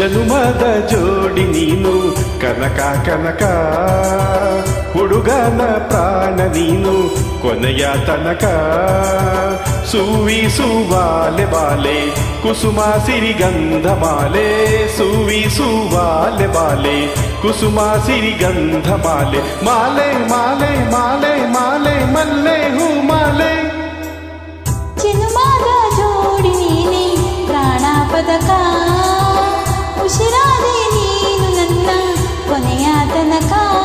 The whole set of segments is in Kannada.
ಜನುಮದ ಜೋಡಿ ನೀನು ಕನಕ ಕನಕ ಹುಡುಗನ ಪ್ರಾಣ ನೀನು ಕೊನೆಯ ತನಕ ಸೂವಿಸುವಾಲೆ ಬಾಲೆ ಕುಸುಮ ಸಿರಿಗಂಧ ಮಾಲೆ ಸೂವಿಸುವಾಲೆ ಬಾಲೆ ಕುಸುಮ ಸಿರಿಗಂಧ ಮಾಲೆ ಮಾಲೆ ಮಾಲೆ ಮಾಲೆ ಮಾಲೆ ಮಲ್ಲೆ ಹೂ ಮಾಲೆ ಕೊನೆಯ ತನಕ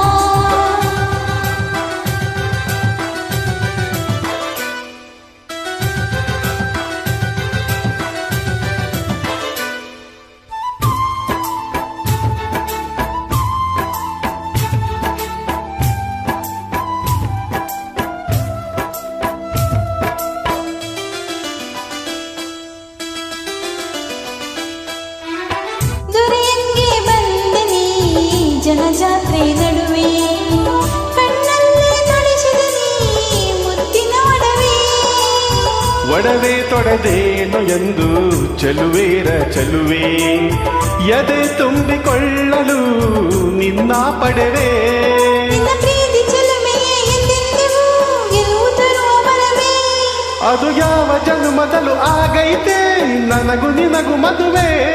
ಜನಜಾತ್ರೆ ನಡುವೆ ಕಣ್ಣಲ್ಲಿ ತೊಡಿಸಿದ ಮುತ್ತಿನ ಒಡವೆ. ಒಡವೆ ತೊಡದೇನು ಎಂದು ಚಲುವೇರ ಚಲುವೆ. ಎದೆ ತುಂಬಿಕೊಳ್ಳಲು ನಿನ್ನ ಪಡೆವೆ. ಅದು ಯಾವ ಜನ್ಮದಲು ಆಗೈತೆ ನನಗೂ ನಿನಗೂ ಮದುವೆ.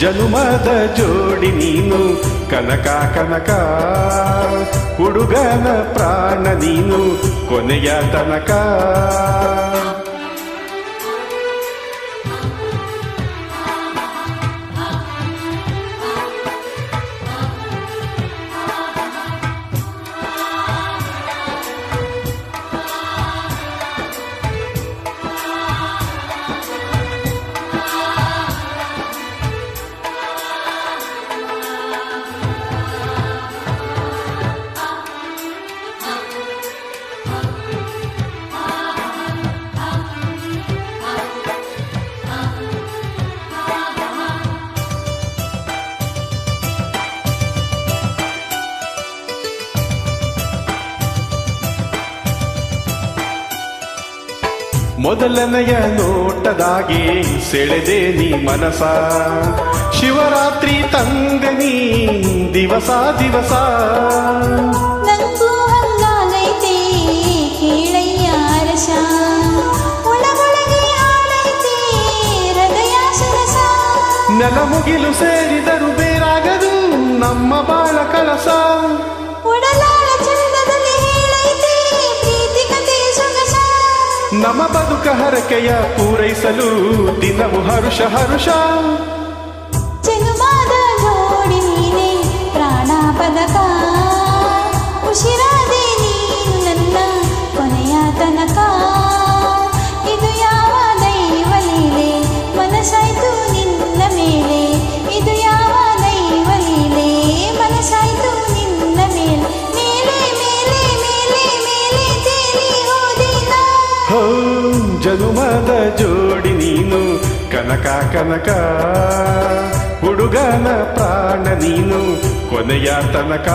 ಜನುಮದ ಜೋಡಿ ನೀನು ಕನಕ ಕನಕ ಹುಡುಗನ ಪ್ರಾಣ ನೀನು ಕೊನೆಯ ತನಕ. ಮೊದಲನೆಯ ನೋಟದಾಗಿ ಸೆಳೆದೆ ನೀ ಮನಸ. ಶಿವರಾತ್ರಿ ತಂಗನಿ ದಿವಸ ದಿವಸ. ಸರಸ. ನೆಲ ಮುಗಿಲು ಸೇರಿದರು ಬೇರಾಗದು ನಮ್ಮ ಬಾಳ ಕಳಸ. ನಮ್ಮ ಬದುಕ ಹರಕೆಯ ಪೂರೈಸಲು ದಿನವು ಹರುಷ ಹರುಷ. ಕನಕ ಕನಕ ಹುಡುಗನ ಪ್ರಾಣ ನೀನು ಕೊನೆಯ ತನಕ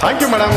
థ్యాంక్ యూ మేడం